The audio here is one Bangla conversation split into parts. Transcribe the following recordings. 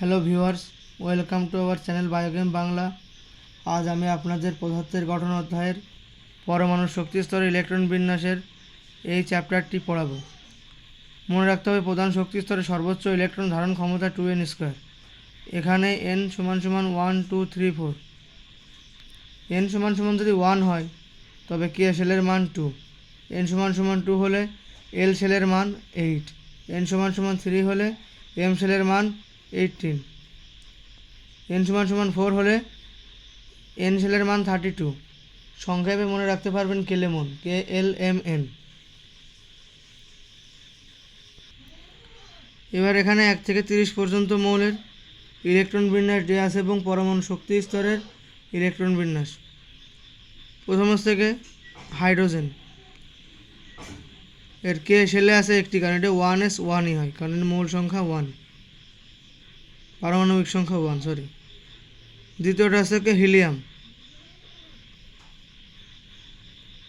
Hello viewers welcome to our channel Biogame Bangla আজ আমি আপনাদের পদার্থের গঠন অধ্যায়ের পরমাণু শক্তি স্তরে ইলেকট্রন বিন্যাসের এই চ্যাপ্টারটি পড়াবো। মনে রাখতে হবে প্রধান শক্তি স্তরে সর্বোচ্চ ইলেকট্রন ধারণ ক্ষমতা টু এন স্কোয়ার এখানে এন সমান সমান one two three four n সমান সমান যদি ওয়ান হয়, তবে কে সেলের মান টু এন সমান সমান টু হলে এল সেলের মান এইট এন সমান সমান থ্রি হলে এম সেলের মান এইটিন এন সমান সমান ফোর হলে এন সেলের মান থার্টি টু সংক্ষেপে মনে রাখতে পারবেন কেলেমন কে এল এম এন। এবার এখানে এক থেকে তিরিশ পর্যন্ত মৌলের ইলেকট্রন বিন্যাস দেওয়া আছে এবং পরমাণু শক্তি স্তরের ইলেকট্রন বিন্যাস। প্রথম থেকে হাইড্রোজেন এর কে সেলে আছে একটি কারণ, এটা ওয়ান এস ওয়ানই হয়, কারণ মৌল সংখ্যা ওয়ান পারমাণবিক সংখ্যা ওয়ান সরি দ্বিতীয়টা আছে কে হিলিয়াম।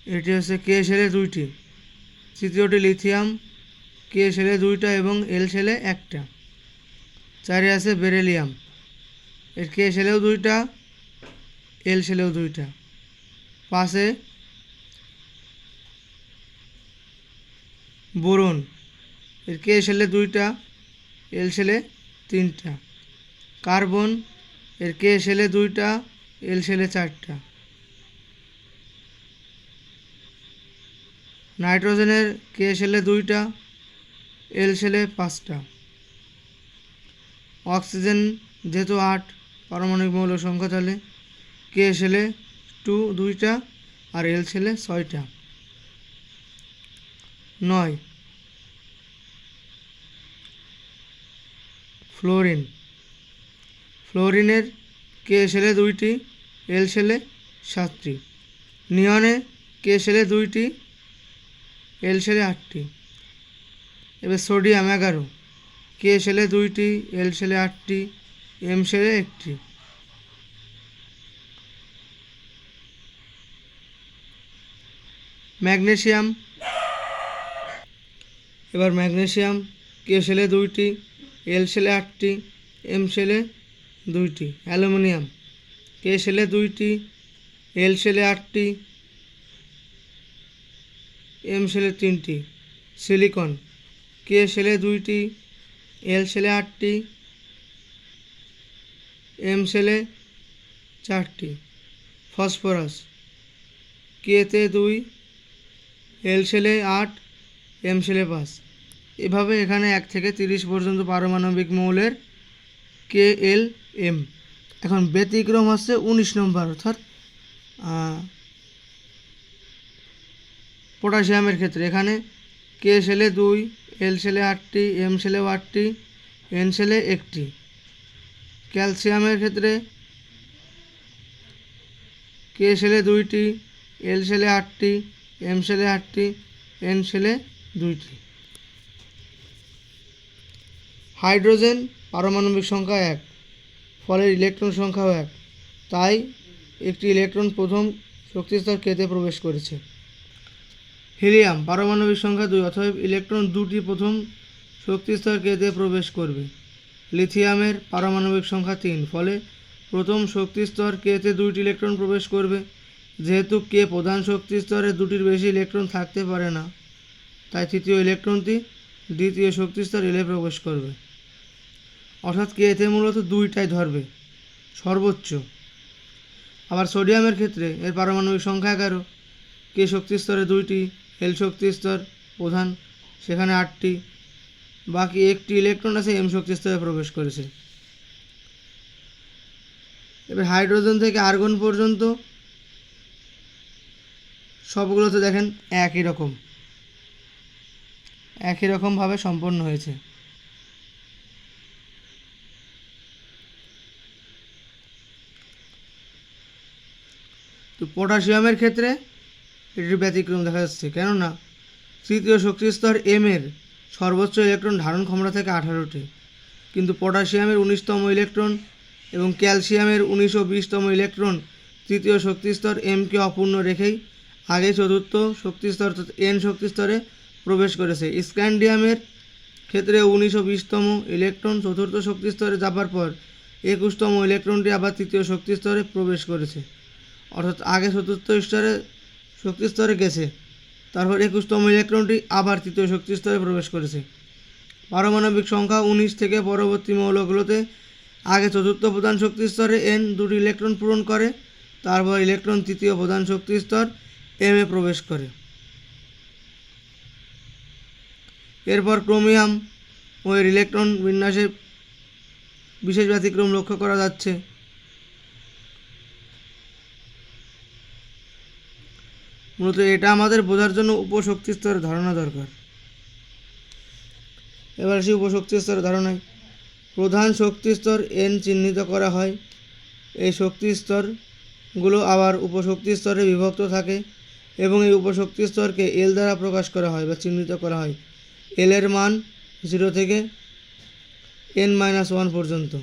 এটি হচ্ছে কে সেলে দুইটি। তৃতীয়টি লিথিয়াম, কে সেলে দুইটা এবং এল সেলে একটা। চারে আছে বেরেলিয়াম। এর কে সেলেও দুইটা, এল সেলেও দুইটা। পাশে বোরন। এর কে সেলে দুইটা, এল সেলে তিনটা। কার্বন, এর কে সেলে দুইটা, এল সেলে চারটা। নাইট্রোজেনের কে সেলে দুইটা, এল সেলে পাঁচটা। অক্সিজেন যেহেতু আট, পারমাণবিক মৌল সংখ্যা তাহলে কে সেলে টু দুইটা আর এল সেলে ছয়টা। নয়। ফ্লোরিন। ফ্লোরিনের কে সেলে দুইটি, এল সেলে সাতটি। নিয়নে কে সেলে দুইটি, এল সেলে আটটি। এবার সোডিয়াম এগারো। কে সেলে দুইটি, এল সেলে আটটি, এম সেলে একটি। ম্যাগনেশিয়াম এবার ম্যাগনেশিয়াম কে সেলে দুইটি, এল সেলে আটটি, এম সেলে দুইটি, অ্যালুমিনিয়াম। কে সেলে দুইটি, এল সেলে আটটি, এম সেলে তিনটি, সিলিকন। কে সেলে দুইটি, এল সেলে আটটি, এম সেলে চারটি। ফসফরাস। কেতে দুই, এল সেলে আট, এম সেলে পাঁচ। এভাবে এখানে এক থেকে তিরিশ পর্যন্ত পারমাণবিক মৌলের কে এল এম। এখন ব্যতিক্রম হচ্ছে উনিশ নম্বর, অর্থাৎ পটাশিয়ামের ক্ষেত্রে। এখানে কে সেলে দুই, এল সেলে আটটি, এম সেলেও আটটি, এন সেলে একটি। ক্যালসিয়ামের ক্ষেত্রে কে সেলে দুইটি, এল সেলে আটটি, এম সেলে আটটি, এন সেলে দুইটি। হাইড্রোজেন পারমাণবিক সংখ্যা এক। ফলে ইলেকট্রন সংখ্যাও এক। তাই একটি ইলেকট্রন প্রথম শক্তিস্তর কেতে প্রবেশ করেছে। হিলিয়াম, পারমাণবিক সংখ্যা দুই, অতএব ইলেকট্রন দুটি প্রথম শক্তিস্তর কেতে প্রবেশ করবে। লিথিয়ামের পারমাণবিক সংখ্যা তিন, ফলে প্রথম শক্তিস্তর কেতে দুইটি ইলেকট্রন প্রবেশ করবে। যেহেতু কে প্রধান শক্তিস্তরে দুটির বেশি ইলেকট্রন থাকতে পারে না, তাই তৃতীয় ইলেকট্রনটি দ্বিতীয় শক্তিস্তর এলে প্রবেশ করবে। অর্থাৎ কে এতে মূলত দুইটাই ধরবে। সর্বোচ্চ। আবার সোডিয়ামের ক্ষেত্রে এর পারমাণবিক সংখ্যা এগারো। কে শক্তি স্তরে দুইটি এল শক্তি স্তর প্রধান, সেখানে আটটি। বাকি একটি ইলেকট্রন আছে এম শক্তি স্তরে প্রবেশ করেছে। এবার হাইড্রোজেন থেকে আর্গন পর্যন্ত সবগুলোতে দেখেন একই রকম। একই রকমভাবে সম্পন্ন হয়েছে। তো পটাশিয়ামের ক্ষেত্রে এটির ব্যতিক্রম দেখা যাচ্ছে। কেননা তৃতীয় শক্তিস্তর এম এর সর্বোচ্চ ইলেকট্রন ধারণ ক্ষমতা থেকে আঠারোটি। কিন্তু পটাশিয়ামের উনিশতম ইলেকট্রন এবং ক্যালসিয়ামের উনিশ ও বিশতম ইলেকট্রন তৃতীয় শক্তিস্তর এমকে অপূর্ণ রেখেই আগে চতুর্থ শক্তিস্তর এন শক্তিস্তরে প্রবেশ করেছে। স্ক্যান্ডিয়ামের ক্ষেত্রে উনিশ ও বিশতম ইলেকট্রন চতুর্থ শক্তি স্তরে যাবার পর একুশতম ইলেকট্রনটি আবার তৃতীয় শক্তি স্তরে প্রবেশ করেছে। অর্থাৎ আগে চতুর্থ স্তরে শক্তি স্তরে গেছে, তারপর একুশতম ইলেকট্রনটি আবার তৃতীয় শক্তি স্তরে প্রবেশ করেছে। পারমাণবিক সংখ্যা উনিশ থেকে পরবর্তী মৌলগুলোতে আগে চতুর্থ প্রধান শক্তি স্তরে এন দুটি ইলেকট্রন পূরণ করে, তারপর ইলেকট্রন তৃতীয় প্রধান শক্তি স্তর এম এ প্রবেশ করে। এরপর ক্রোমিয়াম ও এর ইলেকট্রন বিন্যাসে বিশেষ ব্যতিক্রম লক্ষ্য করা যাচ্ছে। মূলত এটা আমাদের বোঝার জন্য উপশক্তি স্তরের ধারণা দরকার। এবার সেই উপশক্তি স্তরের ধারণায়। প্রধান শক্তি স্তর এন চিহ্নিত করা হয়। এই শক্তি স্তরগুলো আবার উপশক্তি স্তরে বিভক্ত থাকে এবং এই উপশক্তি স্তরকে এল দ্বারা প্রকাশ করা হয় বা চিহ্নিত করা হয়। এল এর মান জিরো থেকে এন মাইনাস ওয়ান পর্যন্ত।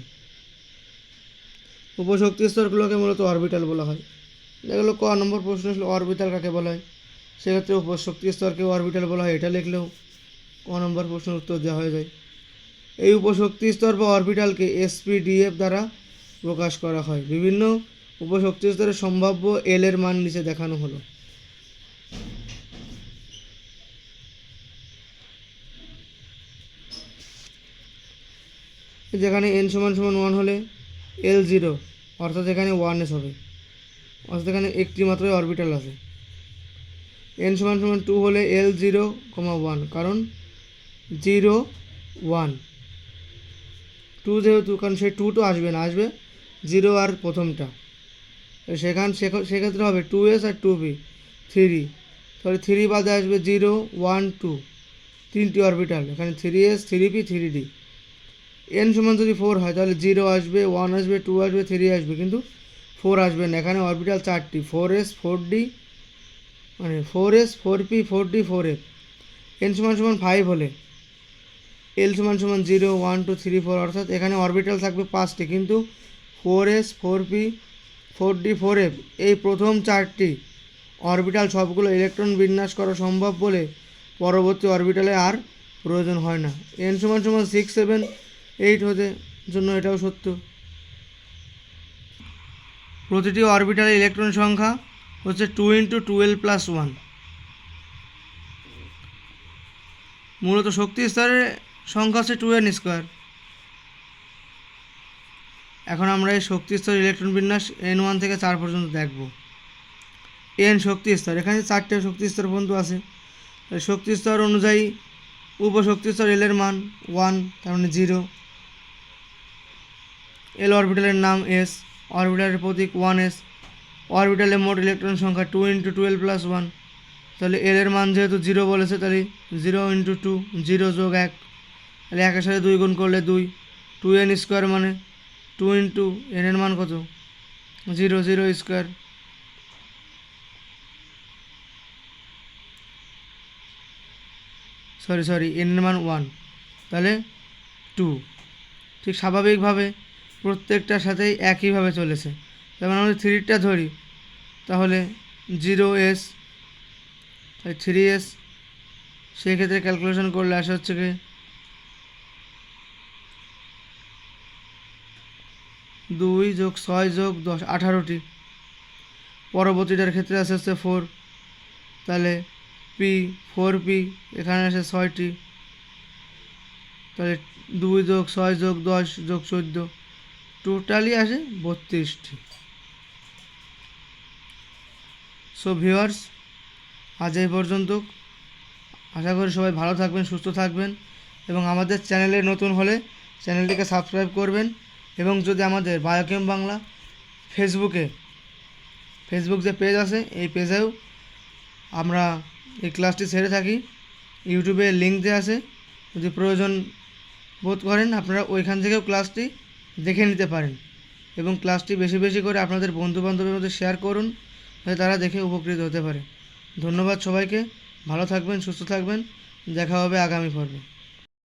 উপশক্তি স্তরগুলোকে মূলত অরবিটাল বলা হয়। যেগুলো ক নম্বর প্রশ্ন ছিল অরবিটাল কাকে বলা হয়? সেক্ষেত্রে উপশক্তি স্তরকে অরবিটাল বলা হয়, এটা লিখলেও ক নম্বর প্রশ্নের উত্তর দেওয়া হয়ে যায়। এই উপশক্তি স্তর বা অরবিটালকে এসপিডিএফ দ্বারা প্রকাশ করা হয়। বিভিন্ন উপশক্তি স্তরের সম্ভাব্য এল এর মান নিচে দেখানো হলো। যেখানে এন সমান সমান ওয়ান হলে এল জিরো অর্থাৎ এখানে ওয়ান এস হবে। অর্থাৎ এখানে একটি মাত্রই অরবিটাল আছে। এন সমান সমান টু হলে এল জিরো কমা ওয়ান কারণ জিরো ওয়ান টু যেহেতু, কারণ সেই টু তো আসবে না, আসবে জিরো আর প্রথমটা। সেখান সেখ- সেক্ষেত্রে হবে টু এস আর টু বি থ্রি তাহলে থ্রি বাদে আসবে জিরো ওয়ান টু তিনটি অরবিটাল এখানে three s three p three d n সমান যদি ফোর হয়, তাহলে জিরো আসবে ওয়ান আসবে টু আসবে থ্রি আসবে, কিন্তু ফোর আসবে না এখানে অরবিটাল চারটি ফোর এস ফোর ডি মানে four s four p four d four f n সমান সমান ফাইভ হলে। এল সমান সমান zero one two three four অর্থাৎ এখানে অরবিটাল থাকবে পাঁচটি, কিন্তু four s four p four d four f এই প্রথম চারটি অরবিটাল সবগুলো ইলেকট্রন বিন্যাস করা সম্ভব বলে পরবর্তী অরবিটালে আর প্রয়োজন হয় না। এন সমান সমান সিক্স সেভেন এইট হতে জন্য এটাও সত্য। প্রতিটি অরবিটালে ইলেকট্রন সংখ্যা হচ্ছে two into twelve plus one. মূলত শক্তি স্তরের সংখ্যা হচ্ছে টু এন স্কোয়ার। এখন আমরা এই শক্তি স্তর ইলেকট্রন বিন্যাস এন ওয়ান থেকে চার পর্যন্ত দেখব। এন শক্তি স্তর, এখানে চারটে শক্তি স্তর পর্যন্ত আছে। শক্তি স্তর অনুযায়ী উপশক্তি স্তর এল এর মান ওয়ান, তার মানে জিরো। এল অরবিটালের নাম এস। অরবিটালের প্রতীক ওয়ান এস। অরবিটালে মোট ইলেকট্রন সংখ্যা two into twelve plus one. তাহলে এল এর মান যেহেতু জিরো বলেছে, তাহলে জিরো ইন্টু টু, জিরো যোগ এক। তাহলে একের সাথে দুই গুণ করলে দুই। টু এন স্কোয়ার মানে টু ইন্টু এন এর মান কত? Zero zero square. Sorry sorry, n এর মান ওয়ান। তাহলে টু। ঠিক স্বাভাবিকভাবে প্রত্যেকটার সাথেই একইভাবে চলেছে। যেমন আমরা থ্রিটা ধরি, তাহলে জিরো এস থ্রি এস, সেই ক্ষেত্রে ক্যালকুলেশন করলে আসা হচ্ছে কি দুই যোগ ছয় যোগ দশ, আঠারোটি। পরবর্তীটার ক্ষেত্রে আসে হচ্ছে ফোর তাহলে পি ফোর পি এখানে আসে ছয়টি। তাহলে দুই যোগ ছয় যোগ দশ যোগ চোদ্দ। টোটালি আসে বত্রিশটি। সো ভিউয়ার্স আজ এই পর্যন্ত আশা করি সবাই ভালো থাকবেন, সুস্থ থাকবেন এবং আমাদের চ্যানেলে নতুন হলে চ্যানেলটিকে সাবস্ক্রাইব করবেন এবং যদি আমাদের বায়োকেম বাংলা ফেসবুকে, ফেসবুক যে পেজ আছে, এই পেজেও আমরা এই ক্লাসটি ছেড়ে থাকি। ইউটিউবে লিঙ্ক দেওয়া আছে, যদি প্রয়োজন বোধ করেন আপনারা ওইখান থেকেও ক্লাসটি দেখে নিতে পারেন। এবং ক্লাসটি বেশি বেশি করে আপনাদের বন্ধুবান্ধবের মধ্যে শেয়ার করুন, যাতে তারা দেখে উপকৃত হতে পারে। ধন্যবাদ সবাইকে। ভালো থাকবেন, সুস্থ থাকবেন। দেখা হবে আগামী পর্বে।